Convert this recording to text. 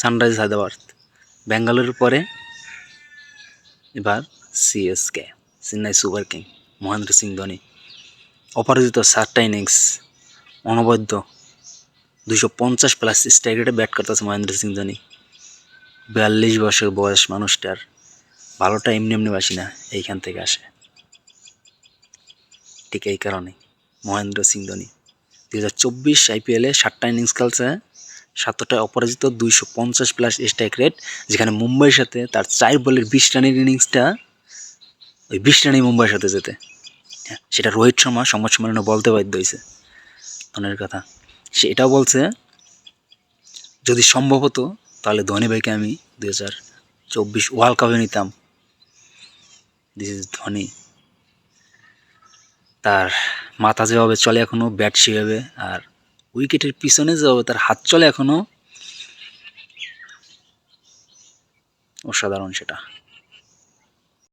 Sunrise Hyderabad ব্যাঙ্গালোরের পরে এবার CSK, Chennai super king Mahendra Singh Dhoni. অপরাজিত সাতটা ইনিংস অনবদ্য দুশো পঞ্চাশ প্লাস স্ট্রাইক রেটে ব্যাট করতেছে মহেন্দ্র সিং ধোনি। বিয়াল্লিশ বছর বয়স মানুষটার, ভালোটা এমনি এমনি বাসি না এইখান থেকে আসে। ঠিক এই কারণে মহেন্দ্র সিং ধোনি। দু হাজার চব্বিশ আইপিএলে সাতটা ইনিংস খেলছে। সাতটায় অপরাজিত দুইশো পঞ্চাশ প্লাস স্ট্রাইক রেট যেখানে মুম্বাইয়ের সাথে তার চার বলের বিশ রানের ইনিংসটা ওই বিশ রানেই মুম্বাইয়ের সাথে যেতে হ্যাঁ সেটা রোহিত শর্মা সংবাদ সম্মেলনে বলতে বাধ্য হয়েছে। ধোনির কথা। সে এটাও বলছে, যদি সম্ভব হতো, তাহলে ধোনি ভাইকে আমি দুই হাজার চব্বিশ ওয়ার্ল্ড কাপে নিতাম। This is Dhoni. তার মাথা যেভাবে চলে এখনও ব্যাট সেভাবে, আর উইকেটের পিছনে যাবে তার হাত চলে এখনও অসাধারণ সেটা।